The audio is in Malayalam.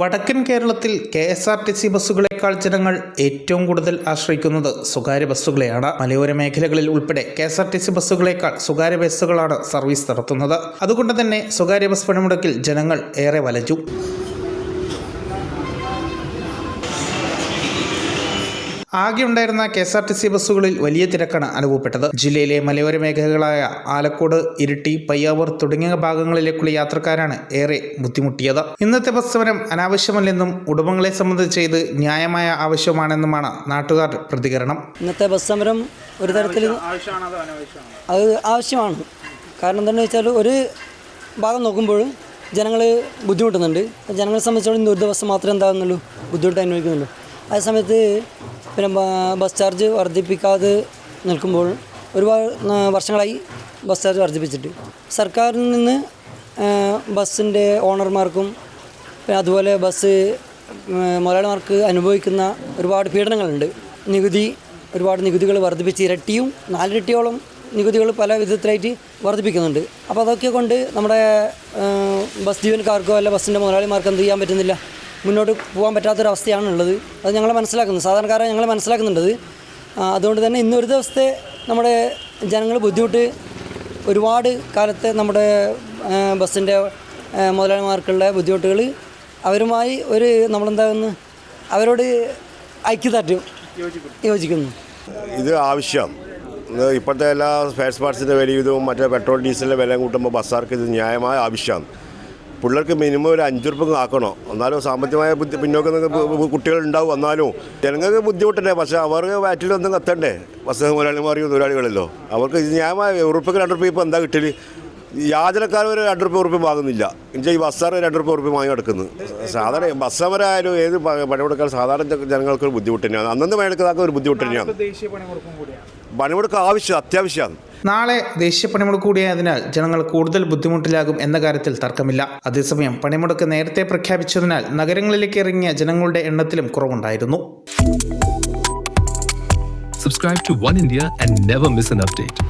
വടക്കൻ കേരളത്തിൽ K S R T C ബസ്സുകളെക്കാൾ ജനങ്ങൾ ഏറ്റവും കൂടുതൽ ആശ്രയിക്കുന്നത് സ്വകാര്യ ബസ്സുകളെയാണ്. മലയോര മേഖലകളിൽ ഉൾപ്പെടെ K S R T C ബസ്സുകളെക്കാൾ സ്വകാര്യ ബസ്സുകളാണ് സർവീസ് നടത്തുന്നത്. അതുകൊണ്ട് തന്നെ സ്വകാര്യ ബസ് പണിമുടക്കിൽ ജനങ്ങൾ ഏറെ വലച്ചു ആകെ ഉണ്ടായിരുന്ന K S R T C ബസ്സുകളിൽ വലിയ തിരക്കാണ് അനുഭവപ്പെട്ടത്. ജില്ലയിലെ മലയോര മേഖലകളായ ആലക്കോട് ഇരിട്ടി പയ്യാവൂർ തുടങ്ങിയ ഭാഗങ്ങളിലേക്കുള്ള യാത്രക്കാരാണ് ഏറെ ബുദ്ധിമുട്ടിയത്. ഇന്നത്തെ ബസ് സമരം അനാവശ്യമല്ലെന്നും ഉടമകളെ സംബന്ധിച്ച് ഇത് ന്യായമായ ആവശ്യമാണെന്നുമാണ് നാട്ടുകാർ പ്രതികരണം. ഇന്നത്തെ ബസ് സമരം ഒരു തരത്തിൽ അത് ആവശ്യമാണ്. കാരണം എന്താണെന്ന് വെച്ചാൽ ഒരു ഭാഗം നോക്കുമ്പോൾ ജനങ്ങൾ ബുദ്ധിമുട്ടുന്നുണ്ട്. ജനങ്ങളെ സംബന്ധിച്ചോളം ഇന്ന് ഒരു ദിവസം മാത്രമേ എന്താകുന്നുള്ളൂ ബുദ്ധിമുട്ട് അനുഭവിക്കുന്നുള്ളൂ. അതേ സമയത്ത് പിന്നെ ബസ് ചാർജ് വർദ്ധിപ്പിക്കാതെ നിൽക്കുമ്പോൾ ഒരുപാട് വർഷങ്ങളായി ബസ് ചാർജ് വർദ്ധിപ്പിച്ചിട്ട്. സർക്കാരിൽ നിന്ന് ബസ്സിന്റെ ഓണർമാർക്കും പിന്നെ അതുപോലെ ബസ് മുതലാളിമാർക്ക് അനുഭവിക്കുന്ന ഒരുപാട് പീഡനങ്ങളുണ്ട്. നികുതി ഒരുപാട് നികുതികൾ വർദ്ധിപ്പിച്ച് ഇരട്ടിയും നാലിരട്ടിയോളം നികുതികൾ പല വിധത്തിലായിട്ട് വർദ്ധിപ്പിക്കുന്നുണ്ട്. അപ്പോൾ അതൊക്കെ കൊണ്ട് നമ്മുടെ ബസ് ജീവനക്കാർക്കോ അല്ല ബസ്സിന്റെ മുതലാളിമാർക്കോ എന്ത് ചെയ്യാൻ പറ്റുന്നില്ല? മുന്നോട്ട് പോകാൻ പറ്റാത്തൊരവസ്ഥയാണുള്ളത്. അത് ഞങ്ങൾ മനസ്സിലാക്കുന്നു. സാധാരണക്കാരെ ഞങ്ങൾ മനസ്സിലാക്കുന്നുണ്ടത്. അതുകൊണ്ട് തന്നെ ഇന്നൊരു ദിവസത്തെ നമ്മുടെ ജനങ്ങൾ ബുദ്ധിമുട്ട് ഒരുപാട് കാലത്തെ നമ്മുടെ ബസ്സിന്റെ മുതലാളിമാർക്കുള്ള ബുദ്ധിമുട്ടുകൾ അവരുമായി ഒരു നമ്മളെന്താകുന്നു അവരോട് ഐക്യദാർഢ്യം യോജിക്കുന്നു. ഇത് ആവശ്യം. ഇപ്പോഴത്തെ എല്ലാ സ്പെയർ പാർട്സിന്റെ വില ഇതും മറ്റേ പെട്രോൾ ഡീസലിന്റെ വില കൂട്ടുമ്പോൾ ബസ്സാർക്ക് ഇത് ന്യായമായ ആവശ്യമാണ്. പിള്ളേർക്ക് മിനിമം ഒരു അഞ്ച് റുപ്യ ആക്കണോ? എന്നാലും സാമ്പത്തികമായ ബുദ്ധി പിന്നോക്കം കുട്ടികളുണ്ടാവും എന്നാലും ജനങ്ങൾക്ക് ബുദ്ധിമുട്ടല്ലേ? പക്ഷേ അവർക്ക് വാറ്റിലൊന്നും കത്തണ്ടേ? വസ്തു മുതലാളിമാരെയും തൊഴിലാളികളല്ലോ. അവർക്ക് ന്യായമായ ഉറുപ്പ്യക്ക് രണ്ട് റുപ്യ ഇപ്പോൾ എന്താ കിട്ടൽ? യാചനക്കാർ ഒരു രണ്ട് റുപ്യ ഉറുപ്പ്യ വാങ്ങുന്നില്ല. എന്നുവെച്ചാൽ ഈ ബസ്സാർ രണ്ട് റുപ്യ ഉറുപ്പ്യ വാങ്ങി കിടക്കുന്നു സാധാരണ ബസ്സമരായാലും ഏത് പണിമുടക്കാൻ സാധാരണ ജനങ്ങൾക്ക് ഒരു ബുദ്ധിമുട്ട് തന്നെയാണ്. അന്നന്ന് പണിയെടുക്കാത്ത ഒരു ബുദ്ധിമുട്ട് തന്നെയാണ്. പണിമുടക്ക് ആവശ്യം അത്യാവശ്യമാണ്. നാളെ ദേശീയ പണിമുടക്ക് കൂടിയായതിനാൽ ജനങ്ങൾ കൂടുതൽ ബുദ്ധിമുട്ടിലാകും എന്ന കാര്യത്തിൽ തർക്കമില്ല. അതേസമയം പണിമുടക്ക് നേരത്തെ പ്രഖ്യാപിച്ചതിനാൽ നഗരങ്ങളിലേക്ക് ഇറങ്ങിയ ജനങ്ങളുടെ എണ്ണത്തിലും കുറവുണ്ടായിരുന്നു. Subscribe to One India and never miss an update.